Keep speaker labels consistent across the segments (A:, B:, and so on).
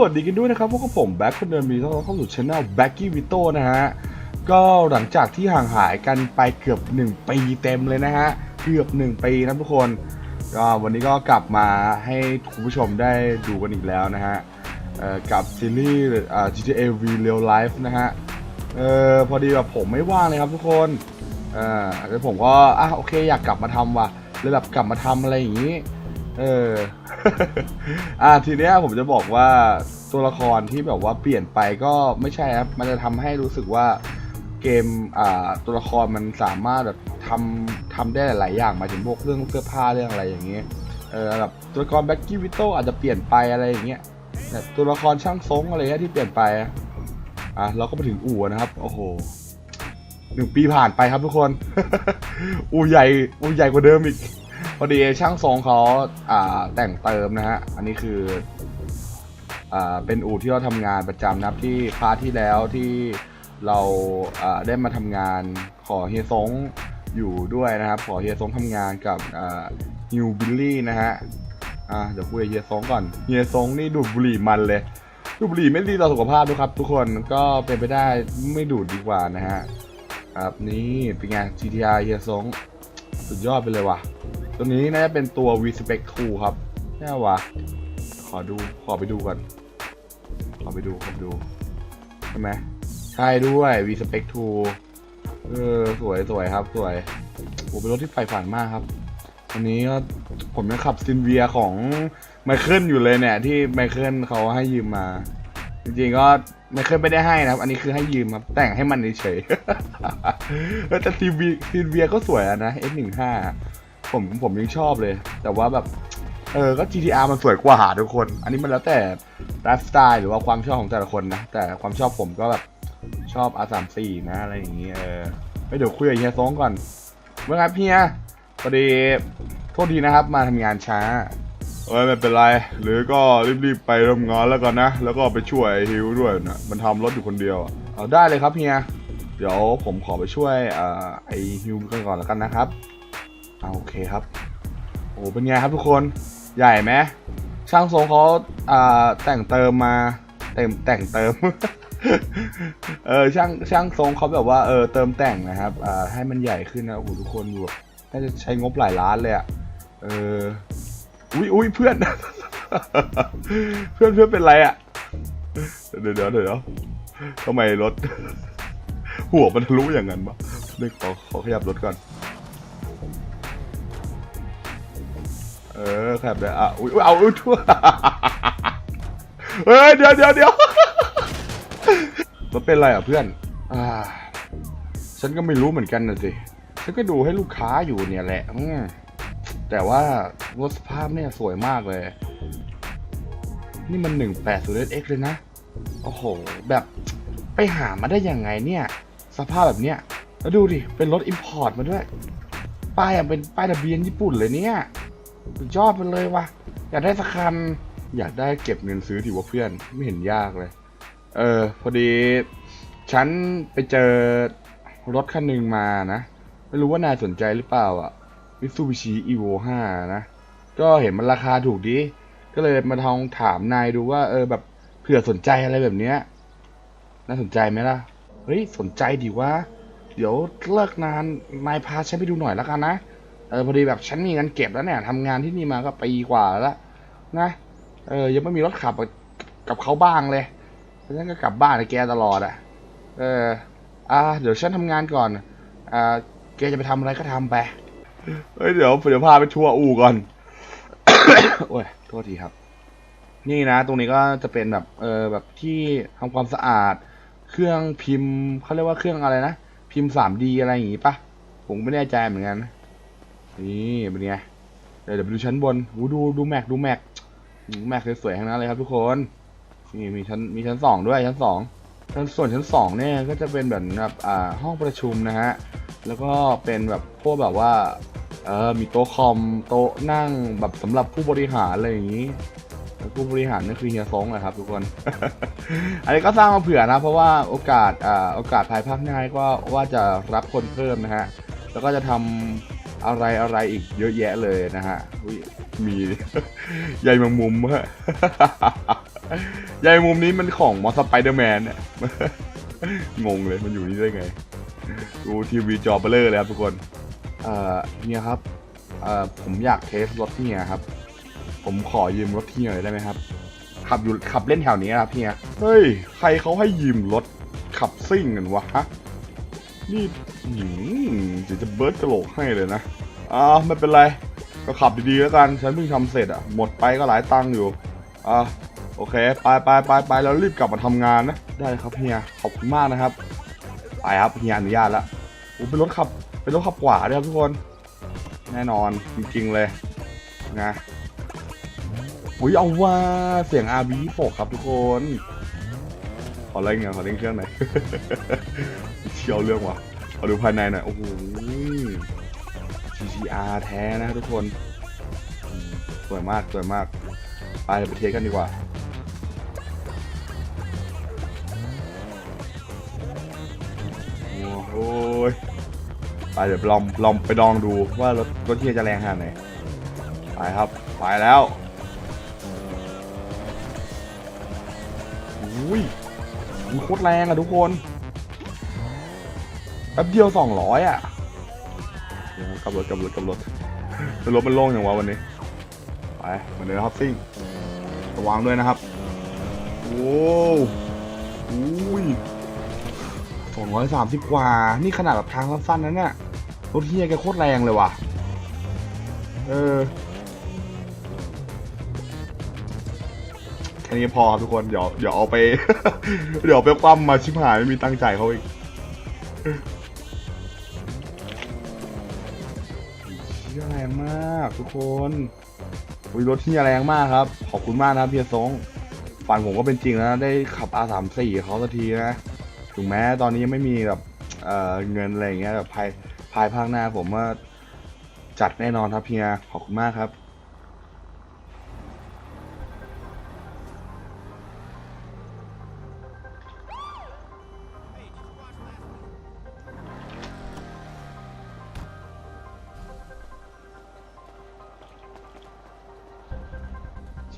A: สวัสดีกันด้วยนะครับพวกผมแบ็คคนเดิมมีต้อนรับเข้าสู่ช anel b a c k y v i t o นะฮะ ก็หลังจากที่ห่างหายกันไปเกือบ 1 ปีเต็มเลยนะฮะ เกือบ 1 ปีนะทุกคน ก็วันนี้ก็กลับมาให้คุณผู้ชมได้ดูกันอีกแล้วนะฮะกับซีรีส์ GTA V Real Life นะฮะเออพอดีแบบผมไม่ว่างเลยครับทุกคนอ่าแล้วผมก็อะโอเคอยากกลับมาทำว่ะเลยแบบกลับมาทำอะไรอย่างนี้ เออ อ่าทีเนี้ยผมจะบอกว่าตัวละครที่แบบว่าเปลี่ยนไปก็ไม่ใช่ครับ มันจะทำให้รู้สึกว่าเกมอ่าตัวละครมันสามารถแบบทำทำได้หลายๆอย่างหมายถึงพวกเรื่องเสื้อผ้าเรื่องอะไรอย่างเงี้ย เออแบบตัวละครแบ็กกี้วิโตอาจจะเปลี่ยนไปอะไรอย่างเงี้ยแต่ตัวละครช่างทรงอะไรเงี้ยที่เปลี่ยนไปอะอะเราก็มาถึงอู่นะครับ โอ้โหหนึ่งปีผ่านไปครับทุกคน อู่ใหญ่อู่ใหญ่กว่าเดิมอีก พอดีช่างทรงเขาอ่าแต่งเติมนะฮะ อันนี้คืออ่าเป็นอู่ที่เราทำงานประจำนะครับที่พาร์ทที่แล้วที่เราอ่าได้มาทำงานขอเฮียซงอยู่ด้วยนะครับ ขอเฮียซงทำงานกับอ่าฮิวบิลลี่นะฮะอ่าเดี๋ยวคุยกับเฮียซงก่อนเฮียซงนี่ดูดบุหรี่มันเลยดูดบุหรี่ไม่ดีต่อสุขภาพด้วยครับ ทุกคนก็เป็นไปได้ไม่ดูดดีกว่านะฮะครับนี่เป็นไง GTR เฮียซงสุดยอดไปเลยว่ะ ตัวนี้น่าจะเป็นตัว V Spec 2ครับแน่วะ ขอดู ขอไปดูก่อน ขอไปดู ขอไปดู ใช่ไหม ใช่ด้วย V Spec 2เออ สวยสวยครับ สวยโอ้เป็นรถที่ใฝ่ฝันมากครับอันนี้ก็ผมยังขับซินเวียของไมเคิลอยู่เลยเนี่ย ที่ไมเคิลเขาให้ยืมมา จริงๆก็ไมเคิลไม่ได้ให้นะครับ อันนี้คือให้ยืมครับ แต่งให้มันเฉยๆเออแต่ซินเวียซินเวียก็สวยนะ S15 ผมผมยังชอบเลย แต่ว่าแบบ เออก็ GTR มันสวยกว่าทุกคน อันนี้มันแล้วแต่ไลฟ์สไตล์หรือว่าความชอบของแต่ละคนนะ แต่ความชอบผมก็แบบชอบ R34 นะอะไรอย่างนี้เออไปเดี๋ยวคุยกับเฮียซงก่อนเมื่อไงเฮียพอดีโทษทีนะครับมาทำงานช้าเอ้ยไม่เป็นไร หรือก็รีบๆไปทำงานแล้วกันนะ แล้วก็ไปช่วยฮิวด้วยนะมันทำรถอยู่คนเดียวเอาได้เลยครับเฮีย เดี๋ยวผมขอไปช่วยอ่าไอฮิวกันก่อนแล้วกันนะครับ โอเคครับ โอ้เป็นไงครับทุกคนใหญ่ไหมช่างทรงเขาอ่าแต่งเติมมาเต็มแต่งเติม เออช่างช่างทรงเขาแบบว่าเออเติมแต่งนะครับอ่าให้มันใหญ่ขึ้นนะโอ้ทุกคนดูแบบน่าจะใช้งบหลายล้านเลยอะเอออุ้ยอุ้ยเพื่อน เพื่อนเพื่อนเป็นไรอะเดี๋ยวเดี๋ยวเดี๋ยวทำไมรถ หัวมันทะลุอย่างนั้นวะเดี๋ยวขอขอขยับรถก่อน เออขยับเลยอะอุ้ยเอาอุ้ยทั่วเฮ้ยเดี๋ยวเดี๋ยวเดี๋ยวมันเป็นไรอะเพื่อน อ่า ฉันก็ไม่รู้เหมือนกันนะสิ ฉันก็ดูให้ลูกค้าอยู่เนี่ยแหละแต่ว่ารถสภาพเนี่ยสวยมากเลย นี่มัน 180X เลยนะ โอ้โห แบบไปหามาได้ยังไงเนี่ย สภาพแบบเนี้ยแล้วดูดิ เป็นรถอิมพอร์ตมาด้วย ป้ายอะเป็นป้ายทะเบียนญี่ปุ่นเลยเนี่ย สุดยอดไปเลยว่ะ อยากได้สักคัน อยากได้เก็บเงินซื้อถือว่าเพื่อน ไม่เห็นยากเลย เออ พอดี ฉันไปเจอรถคันหนึ่งมานะ ไม่รู้ว่านายสนใจหรือเปล่าอะ Mitsubishi Evo 5นะ ก็เห็นมันราคาถูกดี ก็เลยมาทองถามนายดูว่า เออแบบเผื่อสนใจอะไรแบบเนี้ยน่าสนใจไหมล่ะ เฮ้ย สนใจดีว่าเดี๋ยวเลิกนาน นายพาฉันไปดูหน่อยแล้วกันนะ เออพอดีแบบฉันมีเงินเก็บแล้วเนี่ยทำงานที่นี่มาก็ปีกว่าแล้วนะเออยังไม่มีรถขับกับกับเขาบ้างเลยฉันก็กลับบ้านกับแกตลอดอะเอออ่าเดี๋ยวฉันทำงานก่อนอ่าแกจะไปทำอะไรก็ทำไปเฮ้ยเดี๋ยวเดี๋ยวพาไปทัวร์อู่ก่อนโอ้ยโทษทีครับ นี่นะ ตรงนี้ก็จะเป็นแบบเออแบบที่ทำความสะอาด เครื่องพิมพ์เขาเรียกว่าเครื่องอะไรนะพิมพ์ 3D อะไรอย่างงี้ปะผมไม่แน่ใจเหมือนกันนี่ นี่เป็นไงเดี๋ยวไปดูชั้นบนหูดูดูแม็กดูแม็กแม็กสวยๆทั้งนั้นเลยครับทุกคนนี่มีชั้นมีชั้นสองด้วยชั้นสองชั้นส่วนชั้นสองเนี่ยก็จะเป็นแบบแบบอ่าห้องประชุมนะฮะแล้วก็เป็นแบบพวกแบบว่าเออมีโต๊ะคอมโต๊ะนั่งแบบสำหรับผู้บริหารอะไรอย่างนี้ผู้บริหารนั่นคือเฮียซงนะครับทุกคน อันนี้ก็สร้างมาเผื่อนะ เพราะว่าโอกาสอ่าโอกาสภายภาคหน้าก็ว่าจะรับคนเพิ่มนะฮะ แล้วก็จะทำ อะไรอะไรอีกเยอะแยะเลยนะฮะมีใยแมงมุมฮะยายมุมนี้มันของมอสไปเดอร์แมนเนี่ยงงเลยมันอยู่นี่ได้ไง ดูทีวีจอเบลเลอร์เลยครับทุกคน เอ่อเนี่ยครับ เอ่อผมอยากเทสรถที่เนี่ยครับ ผมขอยืมรถที่หน่อยได้ไหมครับ ขับอยู่ขับเล่นแถวนี้ครับเฮียเฮ้ย ใครเขาให้ยืมรถขับซิ่งกันวะฮะ นี่อืมเดี๋ยวจะเบิร์ดกระโหลกให้เลยนะอ่าไม่เป็นไร ก็ขับดีๆแล้วกัน ฉันเพิ่งทำเสร็จอะ หมดไปก็หลายตังค์อยู่ อ่าโอเค ไปไปไปไปแล้วรีบกลับมาทำงานนะ ได้ครับเฮีย ขอบคุณมากนะครับ ไปครับเฮียอนุญาตล้วโอ้เป็นรถขับ เป็นรถขับกว่าด้วยครับทุกคน แน่นอนจริงๆเลยนะอุ้ยเอาว่าเสียง RB โฟกครับทุกคน อเล่นเงินขอเล่นเครื่องหน่อยเชี่ยวเรื่องว่ะขอดูภายในหน่อย โอ้โห GTR แท้นะทุกคน สวยมาก สวยมาก ไปเดี๋ยวไปเทสกันดีกว่าโอ้ยไปเดี๋ยวลองลองไปลองดูว่ารถรถเฮียจะแรงขนาดไหนไปครับไปแล้วอุ้ย โคตรแรงอะทุกคนแป๊บเดียวสองร้อยอะเดี๋ยวกลับรถกับรถกับรถรถมันโล่งอย่างวะวันนี้ ไปเหมือนเดิมครับซิ่งระวังด้วยนะครับ โอ้อุ้ยสองร้อยสามสิบกว่า นี่ขนาดแบบทางสั้นๆนั้นน่ะรถเฮียแกโคตรแรงเลยว่ะ เออ แค่นี้พอครับทุกคนเดี๋ยวเดี๋ยวเอาไป เดี๋ยวไปคว่ำมาชิบหายไม่มีตั้งค์จ่ายเขาอีกเฮียแรงมากทุกคนอุ้ยรถเฮียแรงมากครับ ขอบคุณมากนะเพียซงฝันผมก็เป็นจริงแล้วนะได้ขับ R34 เขาสักทีนะ ถึงแม้ตอนนี้ยังไม่มีแบบเเงินอะไรอย่างเงี้ยแบบภายภายภาคหน้าผมว่าจัดแน่นอนครับเฮียขอบคุณมากครับ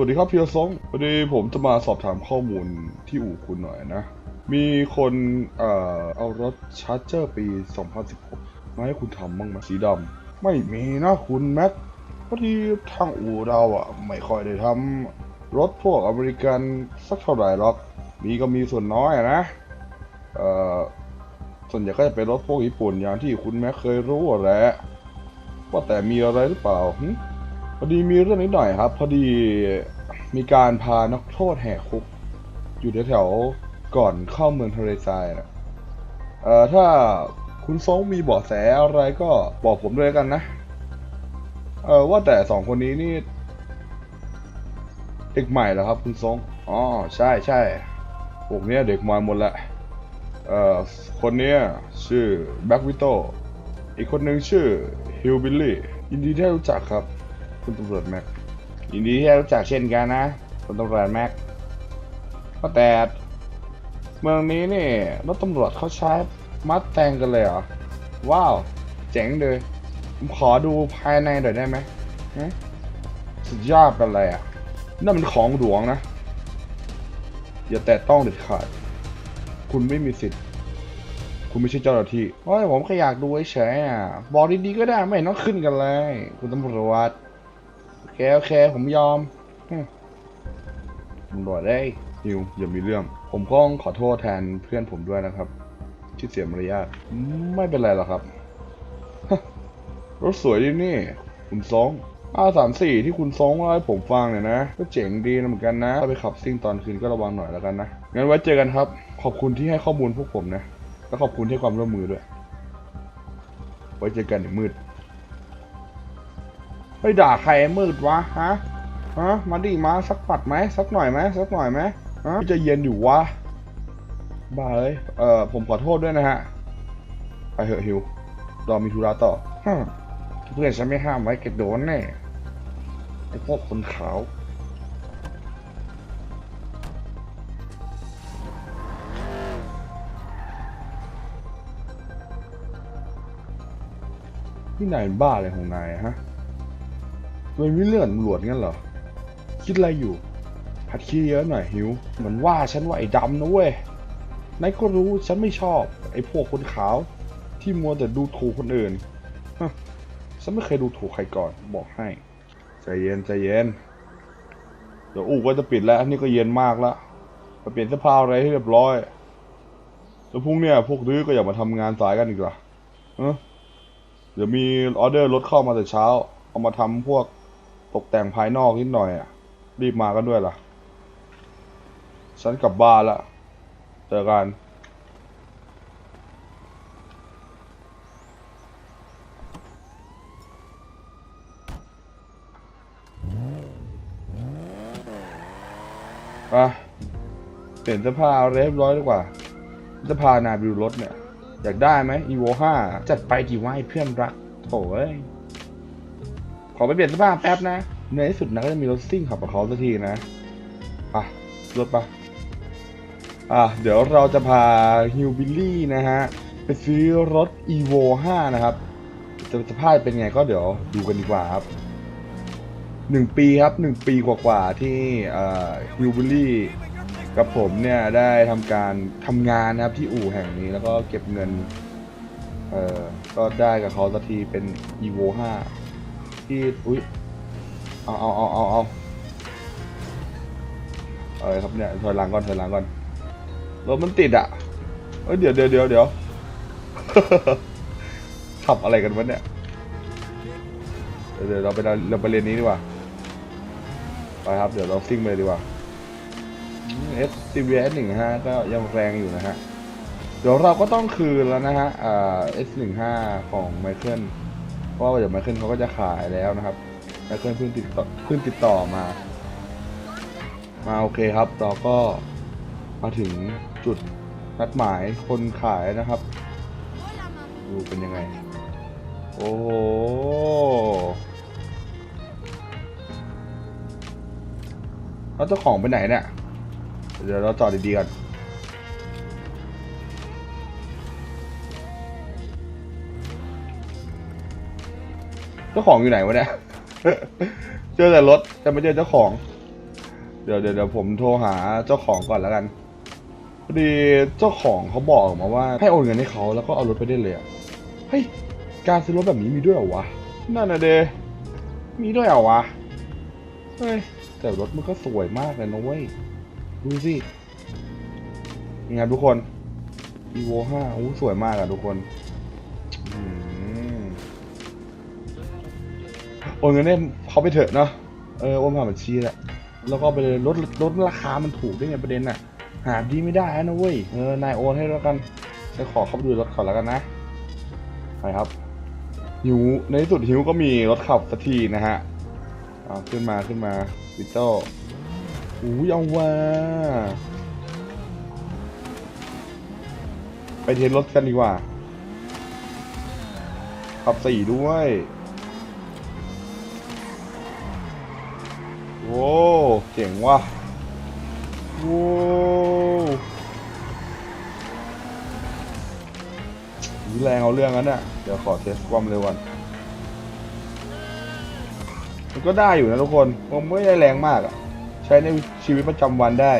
A: วัสดีครับเพียซงพอดีผมจะมาสอบถามข้อมูลที่อู่คุณหน่อยนะ มีคนเอ่อเอารถชาร์เจอร์ปี 2016 มาให้คุณทำบ้างไหมสีดำไม่มีนะคุณแม็กพอดีทางอู่เราอะ ไม่ค่อยได้ทำรถพวกอเมริกันสักเท่าไหร่หรอก มีก็มีส่วนน้อยนะเอ่อส่วนใหญ่ก็จะเป็นรถพวกญี่ปุ่นอย่างที่คุณแม็กเคยรู้แหละว่าแต่มีอะไรหรือเปล่าหึ พอดีมีเรื่องนิดหน่อยครับ พอดีมีการพานักโทษแหกคุก อยู่แถวๆก่อนเข้าเมืองทะเลทรายนะเอ่อถ้าคุณซงมีเบาะแสอะไรก็บอกผมด้วยกันนะเออว่าแต่สองคนนี้นี่เด็กใหม่เหรอครับ คุณซงอ๋อใช่ใช่พวกเนี้ยเด็กใหม่หมดละเอ่อคนเนี้ยชื่อแบ็กวิโตอีกคนนึงชื่อฮิลบิลลี่ยินดีที่รู้จักครับ คุณตำรวจแม็กยินดีที่ได้รู้จักเช่นกันนะ คุณตำรวจแม็กก็แต่เมืองนี้นี่รถตำรวจเขาใช้มัดแตงกันเลยเหรอ ว้าว เจ๋งเลยผมขอดูภายในหน่อยได้ไหมสุดยอดไปเลยอะนั่นมันของหลวงนะ อย่าแตะต้องเด็ดขาด คุณไม่มีสิทธิ์ คุณไม่ใช่เจ้าหน้าที่โอ้ยผมแค่อยากดูเฉยอะ บอกดีๆก็ได้ไม่ต้องขึ้นกันเลย คุณตำรวจ เคโอเค ผมยอมมตำรวจได้ยนิวอย่ามีเรื่อง ผมก็ต้องขอโทษแทนเพื่อนผมด้วยนะครับที่เสียมารยาทไม่เป็นไรหรอกครับ รถสวยดีนี่ คุณซองอาสามสี่ที่คุณซองเล่าให้ผมฟังเนี่ยนะ ก็เจ๋งดีนะเหมือนกันนะถ้าไปขับซิ่งตอนคืนก็ระวังหน่อยแล้วกันนะ งั้นไว้เจอกันครับ ขอบคุณที่ให้ข้อมูลพวกผมนะ แล้วขอบคุณที่ความร่วมมือด้วย ไว้เจอกันเดี๋ยวมืด ไปด่าใครมืดวะฮะฮะมาดิมาสักปัดไหมสักหน่อยไหมสักหน่อยไหมฮะจะเย็นอยู่วะบ้าเลยเอ่อผมขอโทษด้วยนะฮะไปเหอะฮิวรอมีธุระต่อเพื่อนฉันไม่ห้ามไว้แกโดนแน่ไอ้พวกคนขาวนี่นายเป็นบ้าอะไรของนายฮะ ทำไมไม่เลื่อนตำรวจงั้นเหรอ คิดอะไรอยู่หัดขี้เยอะหน่อยหิว เหมือนว่าฉันว่าไอ้ดำนะเว้ยนายก็รู้ฉันไม่ชอบ ไอ้พวกคนขาว ที่มัวแต่ดูถูกคนอื่นฉันไม่เคยดูถูกใครก่อนบอกให้ ใจเย็นใจเย็น เดี๋ยวอู่ก็จะปิดแล้วนี่ก็เย็นมากแล้วไปเปลี่ยนเสื้อผ้าอะไรให้เรียบร้อยแล้วพรุ่งเนี้ยพวกดื้อก็อย่ามาทำงานสายกันอีกละเอเดี๋ยวมีออเดอร์รถเข้ามาแต่เช้า เอามาทำพวก ตกแต่งภายนอกนิดหน่อยอะ รีบมากันด้วยล่ะ ฉันกลับบ้านละเจอกันอะเปลี่ยนเสื้อผ้าเอาเรียบร้อยดีกว่าจะพานายไปดูรถเนี่ย อยากได้ไหม evo 5จัดไปดีว่าเพื่อนรักโถ่เอ้ย ขอไปเปลี่ยนเสื้อผ้าแป๊บนะ ในที่สุดนะก็จะมีรถซิ่งขับกับเขาสักทีนะอะรถปะอะเดี๋ยวเราจะพาฮิวบิลลี่นะฮะ ไปซื้อรถ evo 5 นะครับ จะสภาพเป็นไงก็เดี๋ยวดูกันดีกว่าครับหนึ่งปีครับหนึ่งปีกว่าๆที่ฮิวบิลลี่กับผมเนี่ยได้ทำการทำงานนะครับที่อู่แห่งนี้แล้วก็เก็บเงิน เอ่อ ก็ได้กับเขาสักทีเป็น evo 5 ที่อุ้ยเอาเอาเอาเอาเอาอะไรครับเนี่ยถอยหลังก่อนถอยหลังก่อนรถมันติดอะเอ้ยเดี๋ยวเดี๋ยวเดี๋ยวเดี๋ยวขับอะไรกันวะเนี่ยเดี๋ยวเราไปเราไปเรียนนี้ดีกว่าไปครับเดี๋ยวเราซิ่งไปดีกว่า S C V S หนึ่งห้าก็ยังแรงอยู่นะฮะ เดี๋ยวเราก็ต้องคืนแล้วนะฮะ S หนึ่งห้าของไมเคิล เพราะว่าเดี๋ยวไมเคิลเขาก็จะขายแล้วนะครับไมเคิลเพิ่งติดต่อเพิ่งติดต่อมา มาโอเคครับเราก็มาถึงจุดนัดหมายคนขายนะครับดูเป็นยังไง โอ้โหแล้วเจ้าของไปไหนเนี่ย เดี๋ยวเราจอดดีๆกัน จ้าของอยู่ไหนวะเนี่ย เจอแต่รถแต่ไม่เจอเจ้าของ เดี๋ยวเดี๋ยวเดี๋ยวผมโทรหาเจ้าของก่อนแล้วกัน พอดีเจ้าของเขาบอกมาว่า ให้โอนเงินให้เขาแล้วก็เอารถไปได้เลยอะเฮ้ย การซื้อรถแบบนี้มีด้วยเหรอวะ นั่นน่ะเดมีด้วยเหรอวะ เฮ้ย แต่รถมันก็สวยมากเลยนะเว้ย ดูสิยังไงทุกคน evo 5โอ้สวยมากอะทุกคน อืม โอนเงินเนี่ยเขาไปเถอะเนาะเออโอนผ่านบัญชีแหละแล้วก็ไปเลยลดลดราคามันถูกด้วยไงประเด็นน่ะ หาดีไม่ได้นะเว้ยเออนายโอนให้แล้วกันจะขอเข้าไปดูรถก่อแล้วกันนะไปครับหิวในที่สุดหิวก็มีรถขับสักทีนะฮะเอาขึ้นมาขึ้นมาวิโต้อู้ยเอาว่าไปเทสรถกันดีกว่าขับสี่ด้วย โว้เจ๋งว่ะโว้แรงเอาเรื่องนั้นน่ะเดี๋ยวขอเทสความเร็วก่อนมันก็ได้อยู่นะทุกคนผมไม่ได้แรงมากอะใช้ในชีวิตประจำวันได้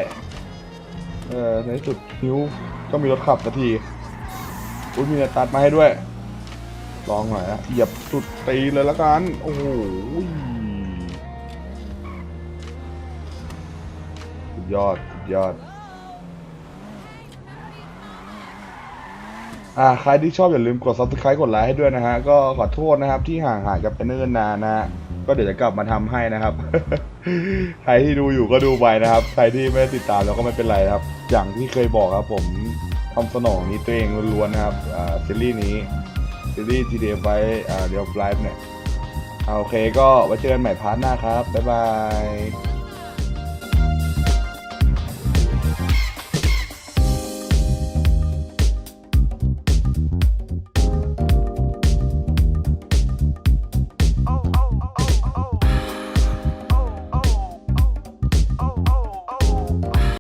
A: เออในสุดฮิวก็มีรถขับสักทีอุ้ยมีตัดมาให้ด้วย ลองหน่อยนะเหยียบสุดตีเลยละกัน โอ้โห ยอดสุดยอด อ่าใครที่ชอบอย่าลืมกด subscribe กดไลค์ให้ด้วยนะฮะ ก็ขอโทษนะครับที่ห่างหายกับเนิ่นนานนะฮะก็เดี๋ยวจะกลับมาทำให้นะครับ ใครที่ดูอยู่ก็ดูไปนะครับ ใครที่ไม่ได้ติดตามแล้วก็ไม่เป็นไรครับ อย่างที่เคยบอกครับผมทำสนองนี้ตัวเองล้วนๆนะครับ อ่าซีรีส์นี้ซีรีส์ GDF ไว้อ่าเดียวไลฟ์เนี่ยโอเคก็ไว้เจอกันใหม่พาร์ทหน้าครับ บ๊ายบาย